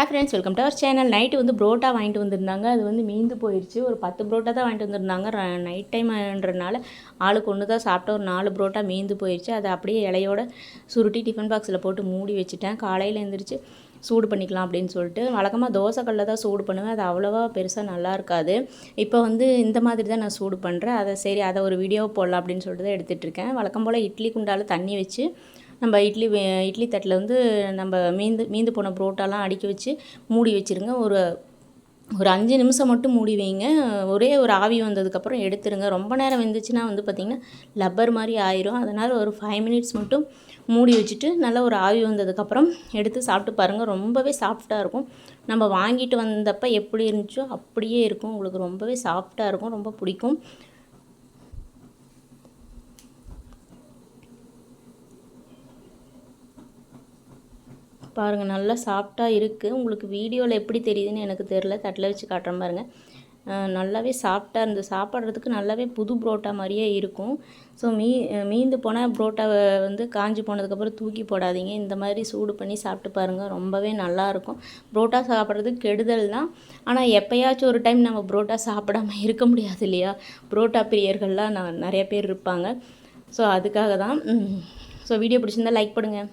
Hi friends welcome to our channel night வந்து புரோட்டா வாங்கிட்டு வந்திருந்தாங்க. அது வந்து மீந்து போயிடுச்சு ஒரு பத்து புரோட்டா தான் வாங்கிட்டு வந்திருந்தாங்க. நைட் டைம்ன்றனால ஆளுக்கு ஒன்று தான் சாப்பிட்ட ஒரு நாலு புரோட்டா மீந்து போயிடுச்சு அதை அப்படியே இலையோட சுருட்டி டிஃபன் பாக்ஸில் போட்டு மூடி வச்சுட்டேன். காலையில் எழுந்திரிச்சு சூடு பண்ணிக்கலாம் அப்படின்னு சொல்லிட்டு. வழக்கமாக தோசைக்கல்ல தான் சூடு பண்ணுவேன். அது அவ்வளோவா பெருசாக நல்லா இருக்காது. இப்போ வந்து இந்த மாதிரி தான் நான் சூடு பண்ணுறேன் அதை சரி அதை ஒரு வீடியோ போடலாம் அப்படின்னு சொல்லிட்டு தான் எடுத்துகிட்டு இருக்கேன். வழக்கம் போல் இட்லி குண்டால் தண்ணி வச்சு நம்ம இட்லி இட்லி தட்டில் வந்து நம்ம மீந்து மீந்து போன புரோட்டாலாம் அடுக்கி வச்சு மூடி வச்சுருங்க. ஒரு ஒரு அஞ்சு நிமிஷம் மட்டும் மூடி வைங்க. ஒரே ஒரு ஆவி வந்ததுக்கப்புறம் எடுத்துருங்க. ரொம்ப நேரம் வெந்துச்சுன்னா வந்து பார்த்திங்கன்னா லப்பர் மாதிரி ஆயிரும். அதனால் ஒரு ஃபைவ் மினிட்ஸ் மட்டும் மூடி வச்சுட்டு நல்லா ஒரு ஆவி வந்ததுக்கப்புறம் எடுத்து சாப்பிட்டு பாருங்கள் ரொம்பவே சாஃப்டாக இருக்கும். நம்ம வாங்கிட்டு வந்தப்போ எப்படி இருந்துச்சோ அப்படியே இருக்கும். உங்களுக்கு ரொம்பவே சாஃப்டாக இருக்கும். ரொம்ப பிடிக்கும். பாருங்கள் நல்லா சாஃப்டாக இருக்குது உங்களுக்கு வீடியோவில் எப்படி தெரியுதுன்னு எனக்கு தெரில தட்டில் வச்சு காட்டுறேன் பாருங்கள் நல்லாவே சாஃப்டாக இருந்து சாப்பிட்றதுக்கு நல்லாவே புது புரோட்டா மாதிரியே இருக்கும். ஸோ மீ மீந்து போனால் புரோட்டாவை வந்து காஞ்சி போனதுக்கப்புறம் தூக்கி போடாதீங்க. இந்த மாதிரி சூடு பண்ணி சாப்பிட்டு பாருங்கள் ரொம்பவே நல்லாயிருக்கும் புரோட்டா சாப்பிட்றது கெடுதல் தான். ஆனால் எப்போயாச்சும் ஒரு டைம் நம்ம புரோட்டா சாப்பிடாம இருக்க முடியாது இல்லையா? புரோட்டா பிரியர்கள்லாம் நான் நிறைய பேர் இருப்பாங்க. ஸோ அதுக்காக தான். ஸோ வீடியோ பிடிச்சிருந்தா லைக் பண்ணுங்கள்